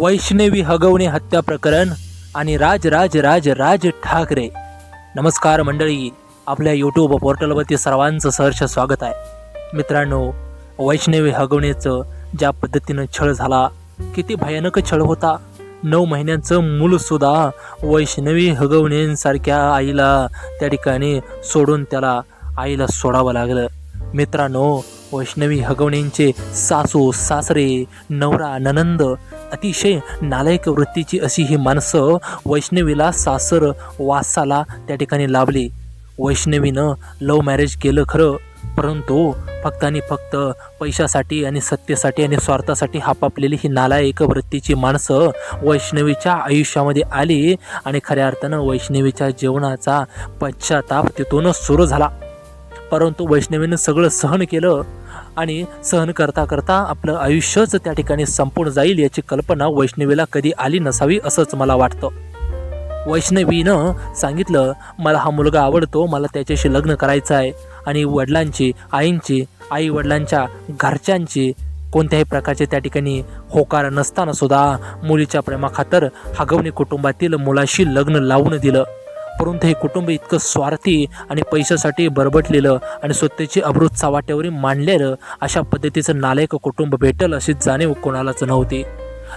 वैष्णवी हगवणे हत्या प्रकरण आणि राज राज राज राज ठाकरे. नमस्कार मंडळी. आपल्या यूट्यूब पोर्टलवरती सर्वांचं सहर्ष स्वागत आहे. मित्रांनो वैष्णवी हगवणेचं ज्या पद्धतीनं छळ झाला किती भयानक छळ होता. नऊ महिन्यांचं मूलसुद्धा वैष्णवी हगवणेसारख्या आईला त्या ठिकाणी सोडून त्याला आईला सोडावं लागलं. मित्रांनो वैष्णवी हगवणेंचे सासू सासरे नवरा ननंद अतिशय नालायक वृत्तीची अशी ही माणसं वैष्णवीला सासर वासाला त्या ठिकाणी लाभली. वैष्णवीनं लव्ह मॅरेज केलं खरं परंतु फक्त आणि फक्त पैशासाठी आणि सत्तेसाठी आणि स्वार्थासाठी हापापलेली ही नालायक वृत्तीची माणसं वैष्णवीच्या आयुष्यामध्ये आली आणि खऱ्या अर्थानं वैष्णवीच्या जीवनाचा पश्चाताप तिथूनच सुरू झाला. परंतु वैष्णवीनं सगळं सहन केलं आणि सहन करता करता आपलं आयुष्यच त्या ठिकाणी संपून जाईल याची कल्पना वैष्णवीला कधी आली नसावी असंच मला वाटतं. वैष्णवीनं सांगितलं मला हा मुलगा आवडतो मला त्याच्याशी लग्न करायचं आहे आणि वडिलांची आईंची आई वडिलांच्या घरच्यांची कोणत्याही प्रकारचे त्या ठिकाणी होकार नसताना सुद्धा मुलीच्या प्रेमाखातर हगवणी कुटुंबातील मुलाशी लग्न लावून दिलं. परंतु हे कुटुंब इतकं स्वार्थी आणि पैशासाठी बरबटलेलं आणि स्वतःची अमृत चव्हाट्यावरी मांडलेलं अशा पद्धतीचं नालायक कुटुंब भेटल अशी जाणीव कोणालाच नव्हती.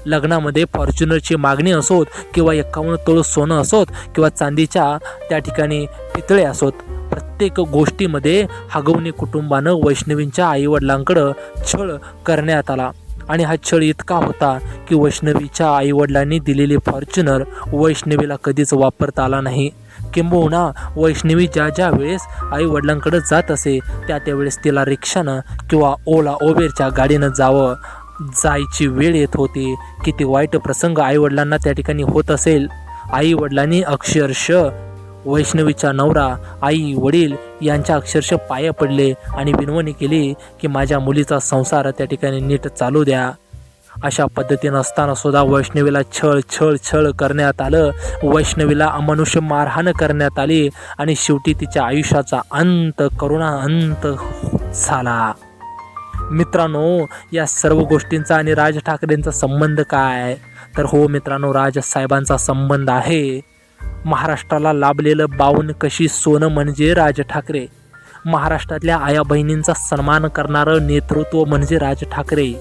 लग्नामध्ये फॉर्च्युनरची मागणी असोत किंवा एक्कावन्न तोळ सोनं असोत किंवा चांदीच्या त्या ठिकाणी पितळे असोत प्रत्येक गोष्टीमध्ये हगवणी कुटुंबानं वैष्णवींच्या आईवडिलांकडं छळ करण्यात आला. आणि हा छळ इतका होता की वैष्णवीच्या आईवडिलांनी दिलेली फॉर्च्युनर वैष्णवीला कधीच वापरता आला नाही. किंबहुना वैष्णवी ज्या ज्या वेळेस आईवडिलांकडं जात असे त्या त्यावेळेस तिला रिक्षानं किंवा ओला ओबेरच्या गाडीनं जावं जायची वेळ येत होती किती वाईट प्रसंग आईवडिलांना त्या ठिकाणी होत असेल. आईवडिलांनी अक्षरशः वैष्णवीचा नवरा आई वडील यांच्या अक्षरशः पाया पडले आणि विनवणी केली की माझ्या मुलीचा संसार त्या ठिकाणी नीट चालू द्या. अशा पद्धतीनं असताना सुद्धा वैष्णवीला छळ छळ छळ करण्यात आलं. वैष्णवीला अमनुष्य मारहाण करण्यात आली आणि शेवटी तिच्या आयुष्याचा अंत करुणा अंत झाला. मित्रांनो या सर्व गोष्टींचा आणि राज ठाकरेंचा संबंध काय? तर हो मित्रांनो राज साहेबांचा संबंध आहे. महाराष्ट्राला लाभलेलं बावन्न कशी सोनं म्हणजे राज ठाकरे. महाराष्ट्रातल्या आया बहिणींचा सन्मान करणारं नेतृत्व म्हणजे राज ठाकरे.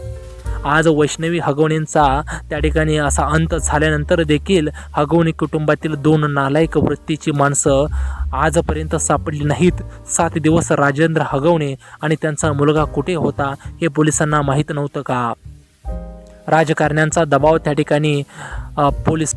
आज वैष्णवी हगवणींचा त्या ठिकाणी असा अंत झाल्यानंतर देखील हगवणी कुटुंबातील दोन नालायक वृत्तीची माणसं आजपर्यंत सापडली नाहीत. सात दिवस राजेंद्र हगवणे आणि त्यांचा मुलगा कुठे होता हे पोलिसांना माहीत नव्हतं का? राजकारण्यांचा दबाव त्या ठिकाणी पोलीस